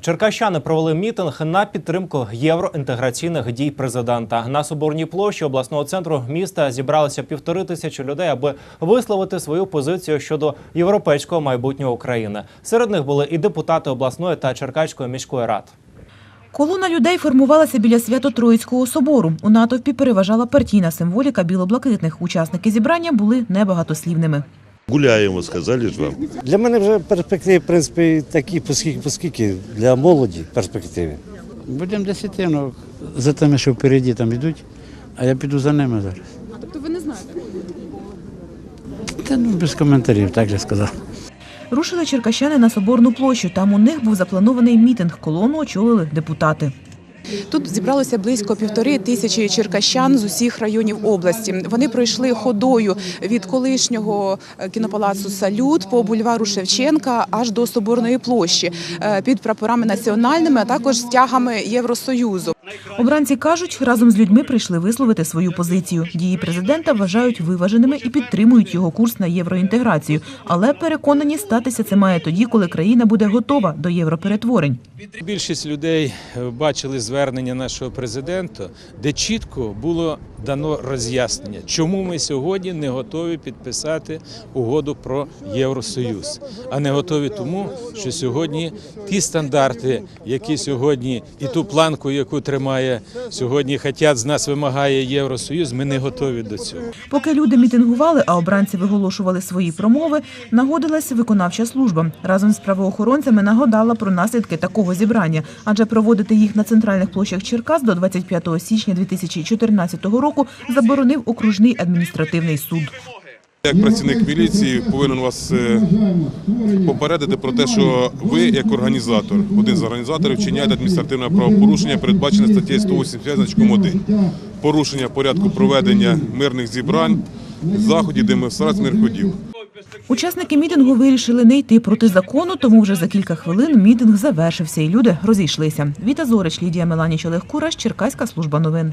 Черкащани провели мітинг на підтримку євроінтеграційних дій президента. На Соборній площі обласного центру міста зібралися півтори тисячі людей, аби висловити свою позицію щодо європейського майбутнього України. Серед них були і депутати обласної та Черкаської міської рад. Колона людей формувалася біля Свято-Троїцького собору. У натовпі переважала партійна символіка білоблакитних. Учасники зібрання були небагатослівними. Гуляємо, сказали ж вам. Для мене вже перспективи, в принципі, такі, оскільки, оскільки для молоді перспективи. Будемо десь йти, ну, за тими, що впереді там йдуть, а я піду за ними зараз. А тобто ви не знаєте? Та ну без коментарів, так же сказав. Рушили черкащани на Соборну площу. Там у них був запланований мітинг. Колону очолили депутати. Тут зібралося близько півтори тисячі черкащан з усіх районів області. Вони пройшли ходою від колишнього е, кінопалацу Салют по бульвару Шевченка аж до Соборної площі е, під прапорами національними, а також стягами Євросоюзу. Обранці кажуть, разом з людьми прийшли висловити свою позицію. Дії президента вважають виваженими і підтримують його курс на євроінтеграцію. Але переконані, статися це має тоді, коли країна буде готова до європеретворень. Більшість людей бачили звернення нашого президента, де чітко було дано роз'яснення, чому ми сьогодні не готові підписати угоду про Євросоюз, а не готові тому, що сьогодні ті стандарти, які сьогодні і ту планку, яку тримає сьогодні, хотять з нас вимагає Євросоюз, ми не готові до цього. Поки люди мітингували, а обранці виголошували свої промови, нагодилась виконавча служба. Разом з правоохоронцями нагадала про наслідки такого зібрання, адже проводити їх на центральних площах Черкас до 25 січня 2014 року заборонив окружний адміністративний суд. Як працівник міліції повинен вас е, попередити про те, що ви, як організатор, один з організаторів, вчиняєте адміністративне правопорушення, передбачене статтею 185 значком 1. Порушення порядку проведення мирних зібрань, заходів, демонстрацій, мирних ходів. Учасники мітингу вирішили не йти проти закону, тому вже за кілька хвилин мітинг завершився і люди розійшлися. Віта Зорич, Лідія Меланіч, Олег Кураш, Черкаська служба новин.